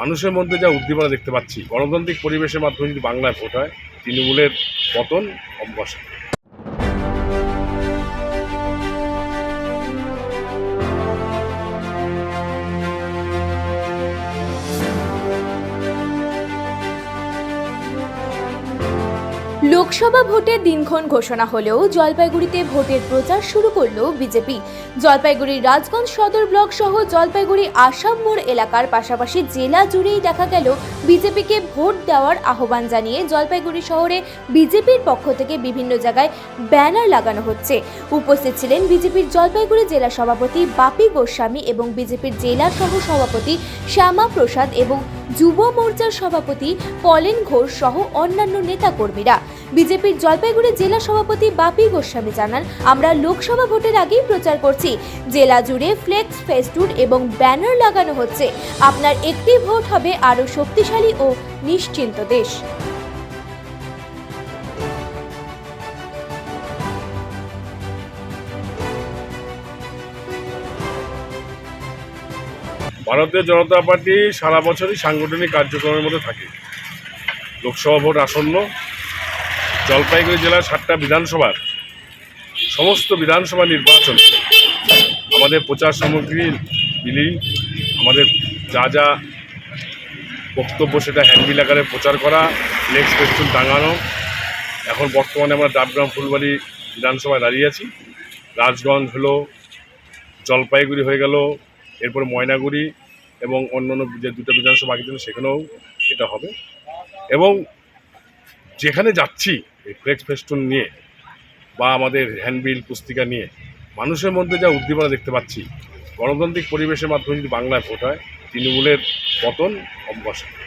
মানুষের মধ্যে যা উদ্দীপনা দেখতে পাচ্ছি, গণতান্ত্রিক পরিবেশের মাধ্যমে যদি বাংলায় ভোট হয়, তৃণমূলের পতন অবশ্যই। লোকসভা ভোটের দিনক্ষণ ঘোষণা হলেও জলপাইগুড়িতে ভোটের প্রচার শুরু করল বিজেপি। জলপাইগুড়ির রাজগঞ্জ সদর ব্লক সহ জলপাইগুড়ি আসাম মোড় এলাকার পাশাপাশি জেলা জুড়েই দেখা গেল বিজেপিকে ভোট দেওয়ার আহ্বান জানিয়ে জলপাইগুড়ি শহরে বিজেপির পক্ষ থেকে বিভিন্ন জায়গায় ব্যানার লাগানো হচ্ছে। উপস্থিত ছিলেন বিজেপির জলপাইগুড়ি জেলা সভাপতি বাপি গোস্বামী এবং বিজেপির জেলা সহ সভাপতি শ্যামা প্রসাদ এবং যুব মোর্চার সভাপতি পলেন ঘোষ সহ অন্যান্য নেতাকর্মীরা। বিজেপির জলপাইগুড়ি জেলা সভাপতি বাপি গোস্বামী জানান, আমরা লোকসভা ভোটের আগেই প্রচার করছি। জেলা জুড়ে ফ্লেক্স, ফেস্টুন এবং ব্যানার লাগানো হচ্ছে। আপনার একটি ভোট হবে আরও শক্তিশালী ও নিশ্চিন্ত দেশ। ভারতীয় জনতা পার্টি সারা বছরই সাংগঠনিক কার্যক্রমের মধ্যে থাকে। লোকসভা ভোট আসন্ন, জলপাইগুড়ি জেলার সাতটা বিধানসভার সমস্ত বিধানসভা নির্বাচন। আমাদের প্রচার সামগ্রী বিলি, আমাদের যা যা বক্তব্য সেটা হ্যান্ডবিল আকারে প্রচার করা ফ্লেক্স ফেস্টুন টাঙানো, এখন বর্তমানে আমরা ডাবগ্রাম ফুলবাড়ি বিধানসভায় দাঁড়িয়ে আছি। রাজগঞ্জ হলো, জলপাইগুড়ি হয়ে গেল এরপর ময়নাগুড়ি এবং অন্যান্য যে দুটো বিধানসভা বাকি ছিল সেখানেও এটা হবে। এবং যেখানে যাচ্ছি এই ফ্লেক্স ফেস্টুন নিয়ে বা আমাদের হ্যান্ডবিল, পুস্তিকা নিয়ে, মানুষের মধ্যে যা উদ্দীপনা দেখতে পাচ্ছি, গণতান্ত্রিক পরিবেশের মাধ্যমে যদি বাংলায় ভোট হয়, তৃণমূলের পতন অবশ্যই